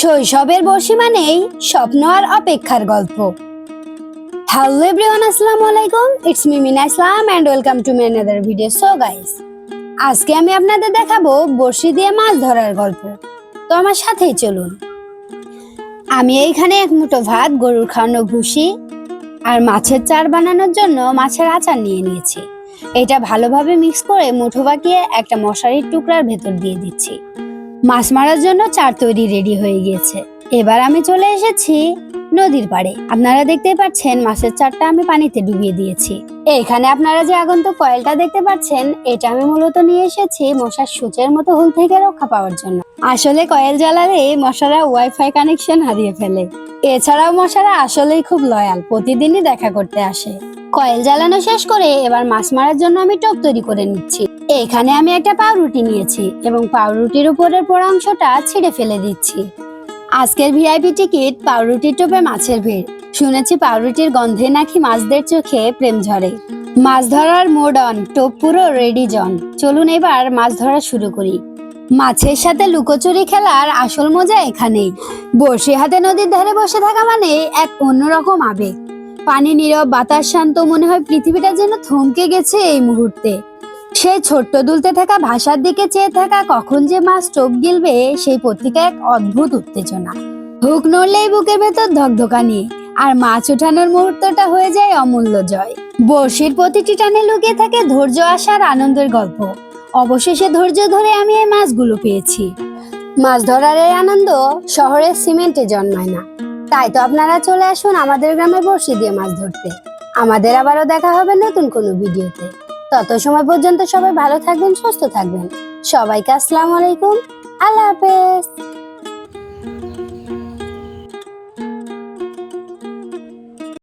শৈশবের বসি মানেই স্বপ্ন আর অপেক্ষার গল্প। হ্যালো এভরিওয়ান আসসালামু আলাইকুম। It's me Mina Islam and welcome to my another video so guys আজকে আমি আপনাদের দেখাবো বড়শি দিয়ে মাছ ধরার গল্প। তো আমার সাথেই চলুন। আমি এইখানে এক মুঠো ভাত, গরুর খাওয়ানো ভুসি আর মাছের চার বানানোর জন্য মাছের আচার নিয়ে নিয়েছি। এটা ভালোভাবে মিক্স করে মুঠো বাকিয়ে একটা মশারির টুকরার ভেতর দিয়ে দিচ্ছি। মাছ মারার জন্য চার তৈরি রেডি হয়ে গিয়েছে। এবার আমি চলে এসেছি নদীর পাড়ে। আপনারা দেখতে পাচ্ছেন মাছের চারটা আমি পানিতে ডুবিয়ে দিয়েছি। এখানে আপনারা যে আগন্তুক কয়েলটা দেখতে পাচ্ছেন, এটা আমি মূলত নিয়ে এসেছি মশার সূচের মতো হুল থেকে রক্ষা পাওয়ার জন্য। আসলে কয়েল জ্বালালে মশারা ওয়াইফাই কানেকশন হারিয়ে ফেলে। এছাড়াও মশারা আসলেই খুব লয়াল, প্রতিদিনই দেখা করতে আসে। কয়েল জ্বালানো শেষ করে এবার মাছ মারার জন্য আমি টোপ তৈরি করে নিচ্ছি। এখানে আমি একটা পাউরুটি নিয়েছি এবং পাউরুটির উপরের পোড়া অংশটা ছিঁড়ে ফেলে দিচ্ছি। আজকের ভিআইপি টিকিট পাউরুটির টোপে মাছের ভিড়। শুনেছি পাউরুটির গন্ধে নাকি মাছদের চোখে প্রেম ঝরে। মাছ ধরার মোড অন, টোপ পুরো রেডি জন। চলুন এবার মাছ ধরা শুরু করি। মাছের সাথে লুকোচুরি খেলার আসল মজা এখানেই। বসে হাতে নদীর ধারে বসে থাকা মানে এক অন্যরকম আবেগ। পানি নীরব, বাতাস শান্ত মনে হয় পৃথিবীটা যেন থমকে গেছে এই মুহূর্তে। সে ছোট্ট দুলতে থাকা ভাষার দিকে চেয়ে থাকা কখন যে মাছ চোখ গিলবে, সেই পত্রিকা এক অদ্ভুত উত্তেজনা। হুক নড়লেই বুকের ভেতর ধকধকানি আর মাছ ওঠানোর মুহূর্তটা হয়ে যায় অমূল্য জয়। বড়শির প্রতিটি টানে লুকিয়ে থাকে ধৈর্য আসার আনন্দের গল্প। অবশেষে ধৈর্য ধরে আমি এই মাছগুলো পেয়েছি। মাছ ধরার এই আনন্দ শহরের সিমেন্টে জন্মায় না। তাই তো আপনারা চলে আসুন আমাদের গ্রামে বড়শি দিয়ে মাছ ধরতে। আমাদের আবারও দেখা হবে নতুন কোনো ভিডিওতে। তত সময় পর্যন্ত সবাই ভালো থাকবেন, সুস্থ থাকবেন। সবাইকে আসসালামু আলাইকুম। আল্লাহ হাফেজ।